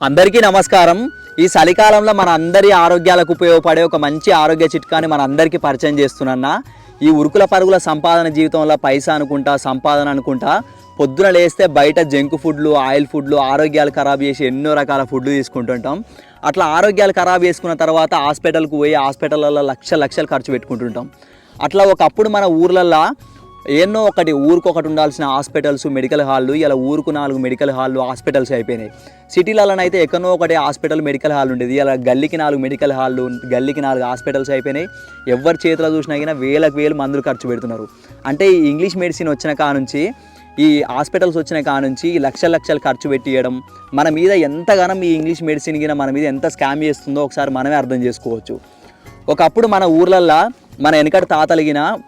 అందరికీ నమస్కారం. ఈ చలికాలంలో మన అందరి ఆరోగ్యాలకు ఉపయోగపడే ఒక మంచి ఆరోగ్య చిట్కాని మన అందరికీ పరిచయం చేస్తున్నా ఈ ఉరుకుల పరుగుల సంపాదన జీవితంలో పైసా అనుకుంటా సంపాదన అనుకుంటా పొద్దున లేస్తే బయట జంక్ ఫుడ్లు ఆయిల్ ఫుడ్లు ఆరోగ్యాలు ఖరాబ్ చేసి ఎన్నో రకాల ఫుడ్లు తీసుకుంటుంటాం. అట్లా ఆరోగ్యాలు ఖరాబ్ చేసుకున్న తర్వాత హాస్పిటల్కు పోయి హాస్పిటల్లో లక్ష లక్షలు ఖర్చు పెట్టుకుంటుంటాం. అట్లా ఒకప్పుడు మన ఊర్లల్లో ఎన్నో ఒకటి ఊరికి ఒకటి ఉండాల్సిన హాస్పిటల్స్ మెడికల్ హాళ్ళు ఇలా ఊరుకు నాలుగు మెడికల్ హాల్లు హాస్పిటల్స్ అయిపోయినాయి. సిటీలలో అయితే ఎక్కడో ఒకటి హాస్పిటల్ మెడికల్ హాల్ ఉండేది. ఇలా గల్లీకి నాలుగు మెడికల్ హాల్లు గల్లీకి నాలుగు హాస్పిటల్స్ అయిపోయినాయి. ఎవరి చేతిలో చూసినా కానీ వేలకు వేలు మందులు ఖర్చు పెడుతున్నారు. అంటే ఈ ఇంగ్లీష్ మెడిసిన్ వచ్చిన కా నుంచి ఈ హాస్పిటల్స్ వచ్చిన కా నుంచి ఈ లక్షల లక్షలు ఖర్చు పెట్టియడం మన మీద ఎంతగానో ఈ ఇంగ్లీష్ మెడిసిన్ కింద మన మీద ఎంత స్కామ్ చేస్తుందో ఒకసారి మనమే అర్థం చేసుకోవచ్చు. ఒకప్పుడు మన ఊర్లల్లో మన వెనకటి తాతలిగిన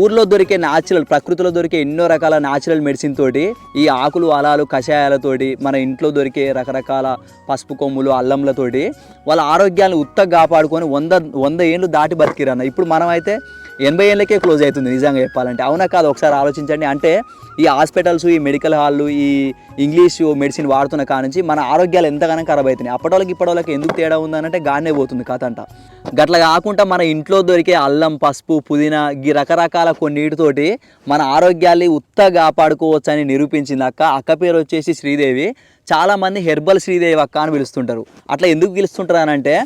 ఊర్లో దొరికే న్యాచురల్ ప్రకృతిలో దొరికే ఎన్నో రకాల న్యాచురల్ మెడిసిన్ తోటి ఈ ఆకులు అలాలు కషాయాలతోటి మన ఇంట్లో దొరికే రకరకాల పసుపు కొమ్ములు అల్లంలతోటి వాళ్ళ ఆరోగ్యాన్ని ఉత్తగా కాపాడుకొని వంద వంద ఏళ్ళు దాటి బతికిరన్న. ఇప్పుడు మనమైతే ఎనభై ఏళ్ళకే క్లోజ్ అవుతుంది నిజంగా చెప్పాలంటే. అవునా కాదు? ఒకసారి ఆలోచించండి. అంటే ఈ హాస్పిటల్స్ ఈ మెడికల్ హాళ్ళు ఈ ఇంగ్లీష్ మెడిసిన్ వాడుతున్న కానుంచి మన ఆరోగ్యాలు ఎంతగానో ఖరాబ్ అవుతున్నాయి. అప్పటి వాళ్ళకి ఇప్పటివరకు ఎందుకు తేడా ఉందనంటే గానే పోతుంది కథ అంట గట్ల కాకుండా మన ఇంట్లో దొరికే అల్లం పసుపు పుదీనా ఈ రకరకాల కొన్నిటితోటి మన ఆరోగ్యాన్ని ఉత్త కాపాడుకోవచ్చు అని నిరూపించింది అక్క. అక్క పేరు వచ్చేసి శ్రీదేవి. చాలామంది హెర్బల్ శ్రీదేవి అక్క అని పిలుస్తుంటారు. అట్లా ఎందుకు పిలుస్తుంటారు అని అంటే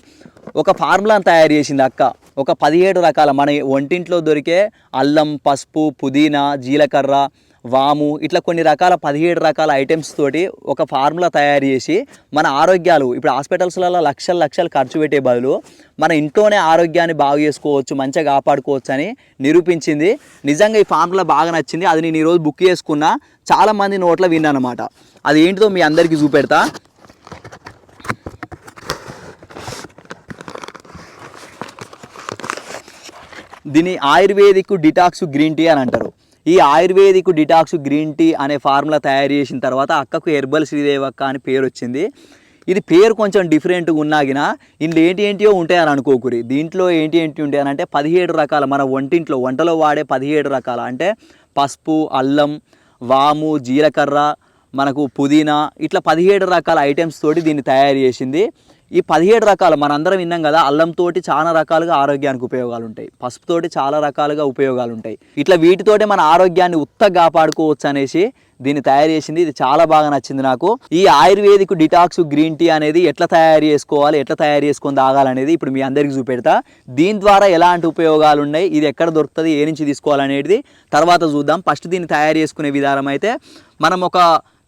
ఒక ఫార్ములాను తయారు చేసింది అక్క. ఒక పదిహేడు రకాల మన వంటింట్లో దొరికే అల్లం పసుపు పుదీనా జీలకర్ర వాము ఇట్లా కొన్ని రకాల పదిహేడు రకాల ఐటమ్స్ తోటి ఒక ఫార్ములా తయారు చేసి మన ఆరోగ్యాలు ఇప్పుడు హాస్పిటల్స్లలో లక్షలు లక్షలు ఖర్చు పెట్టే బదులు మన ఇంట్లోనే ఆరోగ్యాన్ని బాగు చేసుకోవచ్చు మంచిగా కాపాడుకోవచ్చు అని నిరూపించింది. నిజంగా ఈ ఫార్ములా బాగా నచ్చింది. అది నేను ఈరోజు బుక్ చేసుకున్నా. చాలామంది నోట్లో విన్నానమాట. అనమాట అది ఏంటిదో మీ అందరికీ చూపెడతా. దీని ఆయుర్వేదిక్ డిటాక్స్ గ్రీన్ టీ అని అంటారు. ఈ ఆయుర్వేదిక్ డిటాక్స్ గ్రీన్ టీ అనే ఫార్ములా తయారు చేసిన తర్వాత అక్కకు హెర్బల్ శ్రీదేవక్క అని పేరు వచ్చింది. ఇది పేరు కొంచెం డిఫరెంట్గా ఉన్నాగిన ఇందులో ఏంటి ఏంటియో ఉంటాయని అనుకోకూరి. దీంట్లో ఏంటి ఏంటి ఉంటాయని అంటే పదిహేడు రకాల మన వంటింట్లో వంటలో వాడే పదిహేడు రకాల అంటే పసుపు అల్లం వాము జీలకర్ర మనకు పుదీనా ఇట్లా పదిహేడు రకాల ఐటమ్స్ తోటి దీన్ని తయారు చేసింది. ఈ పదిహేడు రకాలు మనందరం విన్నాం కదా అల్లంతోటి చాలా రకాలుగా ఆరోగ్యానికి ఉపయోగాలు ఉంటాయి పసుపుతోటి చాలా రకాలుగా ఉపయోగాలు ఉంటాయి ఇట్లా వీటితోటి మన ఆరోగ్యాన్ని ఉత్తగా కాపాడుకోవచ్చు అనేసి దీన్ని తయారు చేసింది. ఇది చాలా బాగా నచ్చింది నాకు. ఈ ఆయుర్వేదిక్ డిటాక్స్ గ్రీన్ టీ అనేది ఎట్లా తయారు చేసుకోవాలి ఎట్లా తయారు చేసుకొని తాగాలనేది ఇప్పుడు మీ అందరికీ చూపెడతా. దీని ద్వారా ఎలాంటి ఉపయోగాలు ఉన్నాయి ఇది ఎక్కడ దొరుకుతుంది ఏ నుంచి తీసుకోవాలనేది తర్వాత చూద్దాం. ఫస్ట్ దీన్ని తయారు చేసుకునే విధానం అయితే మనం ఒక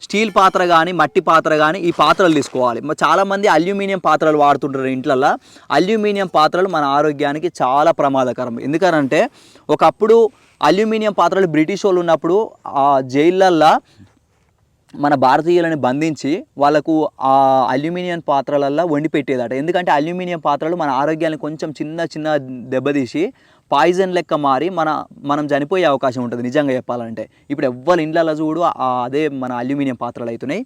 స్టీల్ పాత్ర కానీ మట్టి పాత్ర కానీ ఈ పాత్రలు తీసుకోవాలి. చాలామంది అల్యూమినియం పాత్రలు వాడుతుంటారు ఇంట్లల్లో. అల్యూమినియం పాత్రలు మన ఆరోగ్యానికి చాలా ప్రమాదకరం. ఎందుకనంటే ఒకప్పుడు అల్యూమినియం పాత్రలు బ్రిటిష్ వాళ్ళు ఉన్నప్పుడు ఆ జైళ్ళల్లో మన భారతీయులని బంధించి వాళ్ళకు ఆ అల్యూమినియం పాత్రలల్లో వండి పెట్టేదట. ఎందుకంటే అల్యూమినియం పాత్రలు మన ఆరోగ్యాన్ని కొంచెం చిన్న చిన్న దెబ్బతీసి పాయిజన్ లెక్క మారి మన మనం చనిపోయే అవకాశం ఉంటుంది నిజంగా చెప్పాలంటే. ఇప్పుడు ఎవ్వరు ఇండ్లలో చూడు అదే మన అల్యూమినియం పాత్రలు అవుతున్నాయి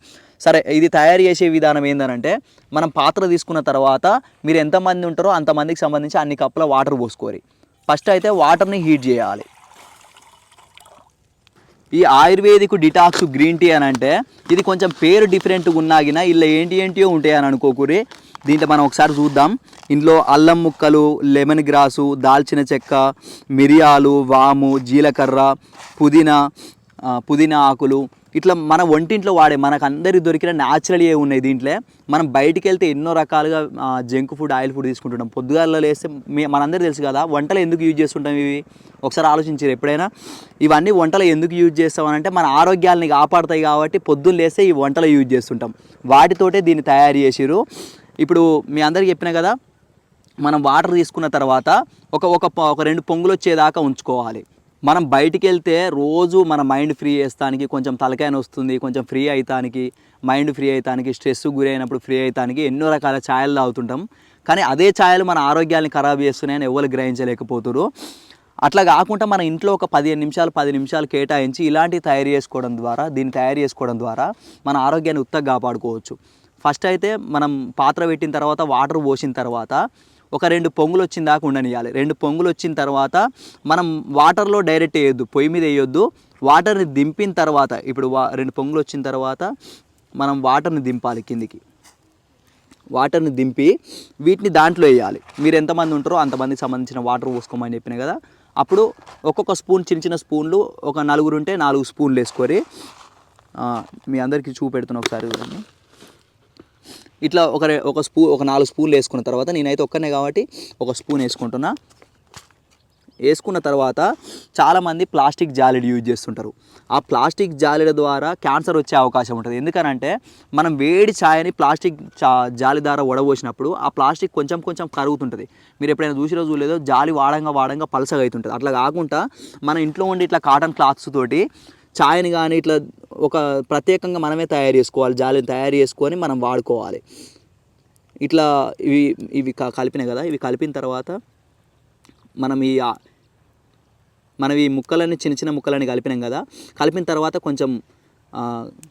సరే ఇది తయారు చేసే విధానం ఏంటంటే మనం పాత్ర తీసుకున్న తర్వాత మీరు ఎంతమంది ఉంటారో అంతమందికి సంబంధించి అన్ని కప్పుల వాటర్ పోసుకోరి. ఫస్ట్ అయితే వాటర్ని హీట్ చేయాలి. ఈ ఆయుర్వేదిక్ డిటాక్స్ గ్రీన్ టీ అని అంటే ఇది కొంచెం పేరు డిఫరెంట్గా ఉన్నాగిన ఇలా ఏంటి ఏంటియో ఉంటాయి అని అనుకోకూరి దీంట్లో మనం ఒకసారి చూద్దాం. ఇందులో అల్లం ముక్కలు లెమన్ గ్రాసు దాల్చిన చెక్క మిరియాలు వాము జీలకర్ర పుదీనా పుదీనా ఆకులు. ఇట్లా మన వంటింట్లో వాడే మనకు అందరికి దొరికిన న్యాచురల్ ఏ ఉన్నాయి దీంట్లో. మనం బయటికి వెళ్తే ఎన్నో రకాలుగా జంక్ ఫుడ్ ఆయిల్ ఫుడ్ తీసుకుంటుంటాం. పొద్దుగాలలో వేస్తే మీ మనందరికీ తెలుసు కదా వంటలు ఎందుకు యూజ్ చేస్తుంటాం ఇవి? ఒకసారి ఆలోచించారు ఎప్పుడైనా? ఇవన్నీ వంటలు ఎందుకు యూజ్ చేస్తామనంటే మన ఆరోగ్యాలని కాపాడుతాయి కాబట్టి పొద్దున్న లేస్తే ఈ వంటలు యూజ్ చేస్తుంటాం. వాటితోటే దీన్ని తయారు చేసిరు ఇప్పుడు మీ అందరికీ చెప్పిన కదా మనం వాటర్ తీసుకున్న తర్వాత ఒక ఒక ప- ఒక రెండు పొంగులు వచ్చేదాకా ఉంచుకోవాలి. మనం బయటికి వెళ్తే రోజు మన మైండ్ ఫ్రీ చేస్తానికి కొంచెం తలకాయన వస్తుంది కొంచెం ఫ్రీ అవుతానికి మైండ్ ఫ్రీ అవుతానికి స్ట్రెస్ గురి అయినప్పుడు ఫ్రీ అవుతానికి ఎన్నో రకాల ఛాయలు తాగుతుంటాం. కానీ అదే ఛాయలు మన ఆరోగ్యాన్ని ఖరాబ్ చేస్తున్నాయని ఎవరు గ్రహించలేకపోతున్నారు అట్లా కాకుండా మన ఇంట్లో ఒక పదిహేను నిమిషాలు పది నిమిషాలు కేటాయించి ఇలాంటివి తయారు చేసుకోవడం ద్వారా దీన్ని తయారు చేసుకోవడం ద్వారా మన ఆరోగ్యాన్ని ఉత్తగా కాపాడుకోవచ్చు. ఫస్ట్ అయితే మనం పాత్ర పెట్టిన తర్వాత వాటర్ పోసిన తర్వాత ఒక రెండు పొంగులు వచ్చిన దాకా ఉండనియాలి రెండు పొంగులు వచ్చిన తర్వాత మనం వాటర్లో డైరెక్ట్ వేయొద్దు పొయ్యి మీద వేయొద్దు. వాటర్ని దింపిన తర్వాత ఇప్పుడు వా రెండు పొంగులు వచ్చిన తర్వాత మనం వాటర్ని దింపాలి కిందికి. వాటర్ని దింపి వీటిని దాంట్లో వేయాలి. మీరు ఎంతమంది ఉంటారో అంతమందికి సంబంధించిన వాటర్ పోసుకోమని చెప్పిన కదా అప్పుడు ఒక్కొక్క స్పూన్ చిన్న చిన్న స్పూన్లు ఒక నలుగురు ఉంటే నాలుగు స్పూన్లు వేసుకొని మీ అందరికీ చూపెడుతున్నా ఒకసారి చూడండి. ఇట్లా ఒక ఒక స్పూ ఒక నాలుగు స్పూన్లు వేసుకున్న తర్వాత నేనైతే ఒక్కనే కాబట్టి ఒక స్పూన్ వేసుకుంటున్నా. వేసుకున్న తర్వాత చాలామంది ప్లాస్టిక్ జాలిడ్ యూజ్ చేస్తుంటారు. ఆ ప్లాస్టిక్ జాలిడ ద్వారా క్యాన్సర్ వచ్చే అవకాశం ఉంటుంది. ఎందుకనంటే మనం వేడి ఛాయని ప్లాస్టిక్ చా జాలి ద్వారా వడబోసినప్పుడు ఆ ప్లాస్టిక్ కొంచెం కొంచెం కరుగుతుంటుంది. మీరు ఎప్పుడైనా చూసిరో చూడలేదో జాలి వాడంగా వాడంగా పలసగా అవుతుంటుంది అట్లా కాకుండా మన ఇంట్లో ఉండి ఇట్లా కాటన్ క్లాత్స్ తోటి చాయ్ని కానీ ఇట్లా ఒక ప్రత్యేకంగా మనమే తయారు చేసుకోవాలి జాలిని తయారు చేసుకొని మనం వాడుకోవాలి. ఇట్లా ఇవి ఇవి క- కలిపినాయి కదా ఇవి కలిపిన తర్వాత మనం ఈ మనం ఈ ముక్కలని చిన్న చిన్న ముక్కలని కలిపినాం కదా కలిపిన తర్వాత కొంచెం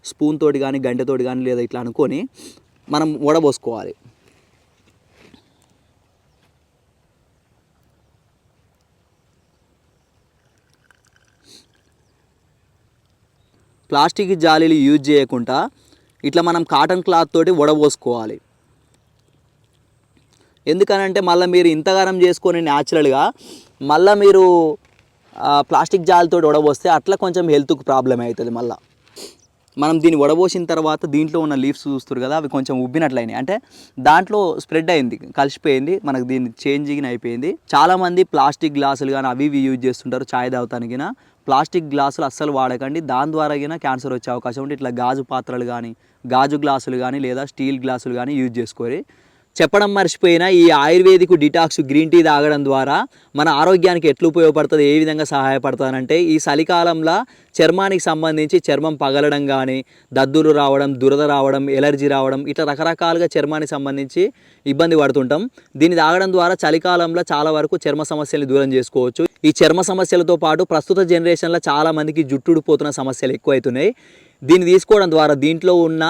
స్పూన్ తోటి కానీ గంటెతోటి కానీ లేదా ఇట్లా అనుకొని మనం వడబోసుకోవాలి. ప్లాస్టిక్ జాలీలు యూజ్ చేయకుండా ఇట్లా మనం కాటన్ క్లాత్ తోటి వడబోసుకోవాలి. ఎందుకనంటే మళ్ళీ మీరు ఇంతగానం చేసుకొని న్యాచురల్గా మళ్ళీ మీరు ప్లాస్టిక్ జాలితో వడబోస్తే అట్లా కొంచెం హెల్త్కు ప్రాబ్లం అవుతుంది మళ్ళీ. మనం దీన్ని వడబోసిన తర్వాత దీంట్లో ఉన్న లీవ్స్ చూస్తారు కదా అవి కొంచెం ఉబ్బినట్లయినాయి. అంటే దాంట్లో స్ప్రెడ్ అయింది కలిసిపోయింది మనకు దీన్ని చేంజింగ్ అయిపోయింది. చాలామంది ప్లాస్టిక్ గ్లాసులు కానీ అవి ఇవి యూజ్ చేస్తుంటారు చాయ్ తాగుతానికి ప్లాస్టిక్ గ్లాసులు అస్సలు వాడకండి. దాని ద్వారా అయినా క్యాన్సర్ వచ్చే అవకాశం ఉంటే ఇట్లా గాజు పాత్రలు కానీ గాజు గ్లాసులు కానీ లేదా స్టీల్ గ్లాసులు కానీ యూజ్ చేసుకోరి. చెప్పడం మర్చిపోయిన ఈ ఆయుర్వేదిక్ డిటాక్స్ గ్రీన్ టీ తాగడం ద్వారా మన ఆరోగ్యానికి ఎట్లు ఉపయోగపడుతుంది ఏ విధంగా సహాయపడుతుంది అంటే ఈ చలికాలంలో చర్మానికి సంబంధించి చర్మం పగలడం కానీ దద్దులు రావడం దురద రావడం ఎలర్జీ రావడం ఇట్లా రకరకాలుగా చర్మానికి సంబంధించి ఇబ్బంది పడుతుంటాం. దీన్ని తాగడం ద్వారా చలికాలంలో చాలా వరకు చర్మ సమస్యల్ని దూరం చేసుకోవచ్చు. ఈ చర్మ సమస్యలతో పాటు ప్రస్తుత జనరేషన్లో చాలామందికి జుట్టుడిపోతున్న జుట్టు ఊడిపోతున్న సమస్యలు ఎక్కువవుతున్నాయి దీన్ని తీసుకోవడం ద్వారా దీంట్లో ఉన్న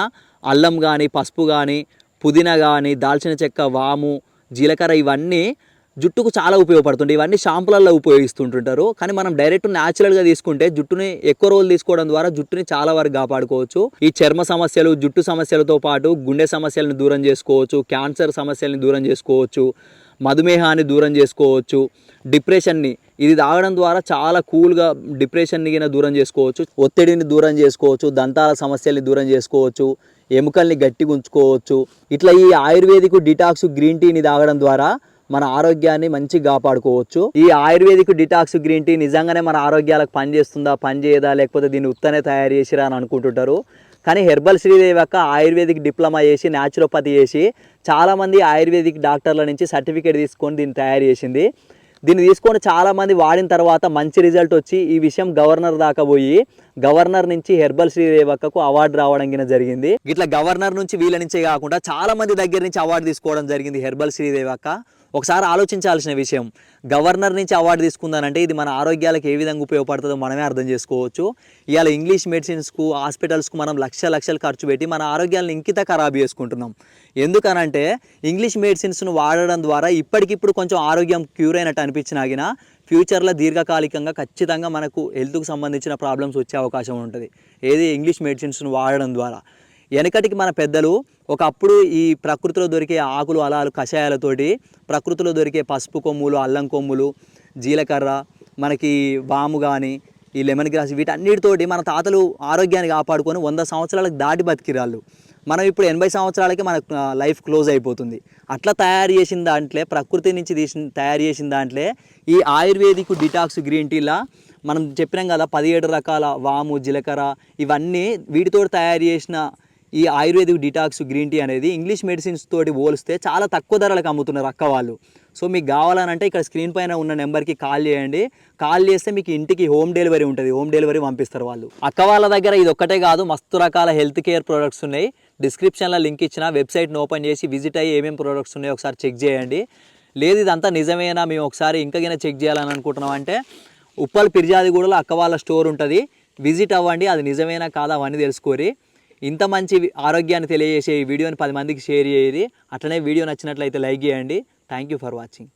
అల్లం కానీ పసుపు కానీ పుదీనా కానీ దాల్చిన చెక్క వాము జీలకర్ర ఇవన్నీ జుట్టుకు చాలా ఉపయోగపడుతుంటాయి. ఇవన్నీ షాంపులలో ఉపయోగిస్తుంటుంటారు. కానీ మనం డైరెక్ట్ న్యాచురల్గా తీసుకుంటే జుట్టుని ఎక్కువ రోజులు తీసుకోవడం ద్వారా జుట్టుని చాలా వరకు కాపాడుకోవచ్చు. ఈ చర్మ సమస్యలు జుట్టు సమస్యలతో పాటు గుండె సమస్యలను దూరం చేసుకోవచ్చు క్యాన్సర్ సమస్యలను దూరం చేసుకోవచ్చు. మధుమేహాన్ని దూరం చేసుకోవచ్చు. డిప్రెషన్ని ఇది తాగడం ద్వారా చాలా కూల్గా డిప్రెషన్ని గిన దూరం చేసుకోవచ్చు. ఒత్తిడిని దూరం చేసుకోవచ్చు దంతాల సమస్యల్ని దూరం చేసుకోవచ్చు ఎముకల్ని గట్టిగా ఉంచుకోవచ్చు. ఇట్లా ఈ ఆయుర్వేదిక్ డిటాక్స్ గ్రీన్ టీని తాగడం ద్వారా మన ఆరోగ్యాన్ని మంచిగా కాపాడుకోవచ్చు. ఈ ఆయుర్వేదిక్ డిటాక్స్ గ్రీన్ టీ నిజంగానే మన ఆరోగ్యాలకు పనిచేస్తుందా పనిచేయదా లేకపోతే దీన్ని ఉత్తనే తయారు చేసిరా అని అనుకుంటుంటారు. కానీ హెర్బల్ శ్రీదేవి యొక్క ఆయుర్వేదిక్ డిప్లొమా చేసి న్యాచురోపతి చేసి చాలామంది ఆయుర్వేదిక్ డాక్టర్ల నుంచి సర్టిఫికేట్ తీసుకొని దీన్ని తయారు చేసింది. దీన్ని తీసుకొని చాలామంది వాడిన తర్వాత మంచి రిజల్ట్ వచ్చి ఈ విషయం గవర్నర్ దాకా పోయి గవర్నర్ నుంచి హెర్బల్ శ్రీదేవక్కకు అవార్డు రావడం కింద జరిగింది. ఇట్లా గవర్నర్ నుంచి వీళ్ళ నుంచే కాకుండా చాలా మంది దగ్గర నుంచి అవార్డు తీసుకోవడం జరిగింది హెర్బల్ శ్రీదేవక్క ఒకసారి ఆలోచించాల్సిన విషయం గవర్నర్ నుంచి అవార్డు తీసుకుందానంటే ఇది మన ఆరోగ్యాలకు ఏ విధంగా ఉపయోగపడుతుందో మనమే అర్థం చేసుకోవచ్చు. ఇవాళ ఇంగ్లీష్ మెడిసిన్స్కు హాస్పిటల్స్కు మనం లక్ష లక్షలు ఖర్చు పెట్టి మన ఆరోగ్యాలను ఇంకిత ఖరాబ్ చేసుకుంటున్నాం. ఎందుకనంటే ఇంగ్లీష్ మెడిసిన్స్ను వాడడం ద్వారా ఇప్పటికిప్పుడు కొంచెం ఆరోగ్యం క్యూర్ అయినట్టు అనిపించినాగిన ఫ్యూచర్లో దీర్ఘకాలికంగా ఖచ్చితంగా మనకు హెల్త్కు సంబంధించిన ప్రాబ్లమ్స్ వచ్చే అవకాశం ఉంటుంది. ఏది ఇంగ్లీష్ మెడిసిన్స్ను వాడడం ద్వారా. వెనకటికి మన పెద్దలు ఒకప్పుడు ఈ ప్రకృతిలో దొరికే ఆకులు అలాలు కషాయాలతోటి ప్రకృతిలో దొరికే పసుపు కొమ్ములు అల్లం కొమ్ములు జీలకర్ర మనకి వాము కానీ ఈ లెమన్ గ్రాస్ వీటన్నిటితోటి మన తాతలు ఆరోగ్యాన్ని కాపాడుకొని వంద సంవత్సరాలకు దాటి బతికిరాళ్ళు. మనం ఇప్పుడు ఎనభై సంవత్సరాలకి మన లైఫ్ క్లోజ్ అయిపోతుంది. అట్లా తయారు చేసిన దాంట్లో ప్రకృతి నుంచి తీసిన తయారు చేసిన దాంట్లో ఈ ఆయుర్వేదిక్ డిటాక్స్ గ్రీన్ టీలా మనం చెప్పినాం కదా పదిహేడు రకాల వాము జీలకర్ర ఇవన్నీ వీటితో తయారు చేసిన ఈ ఆయుర్వేదిక్ డిటాక్స్ గ్రీన్ టీ అనేది ఇంగ్లీష్ మెడిసిన్స్ తోటి పోలిస్తే చాలా తక్కువ ధరలకు అమ్ముతున్నారు అక్క వాళ్ళు. సో మీకు కావాలనంటే ఇక్కడ స్క్రీన్ పైన ఉన్న నెంబర్కి కాల్ చేయండి. కాల్ చేస్తే మీకు ఇంటికి హోమ్ డెలివరీ ఉంటుంది. హోమ్ డెలివరీ పంపిస్తారు వాళ్ళు. అక్క వాళ్ళ దగ్గర ఇది ఒక్కటే కాదు మస్తు రకాల హెల్త్ కేర్ ప్రొడక్ట్స్ ఉన్నాయి. డిస్క్రిప్షన్లో లింక్ ఇచ్చిన వెబ్సైట్ని ఓపెన్ చేసి విజిట్ అయ్యి ఏమేమి ప్రొడక్ట్స్ ఉన్నాయో ఒకసారి చెక్ చేయండి. లేదు ఇదంతా నిజమేనా? మేము ఒకసారి ఇంకా చెక్ చేయాలని అనుకుంటున్నాం అంటే ఉప్పల్ పిర్జాదిగూడలో అక్క వాళ్ళ స్టోర్ ఉంటుంది. విజిట్ అవ్వండి అది నిజమేనా కాదా అవన్నీ తెలుసుకోరి. ఇంత మంచి ఆరోగ్యాన్ని తెలియజేసే ఈ వీడియోని పది మందికి షేర్ చేయది అట్లనే వీడియో నచ్చినట్లయితే లైక్ చేయండి. Thank you for watching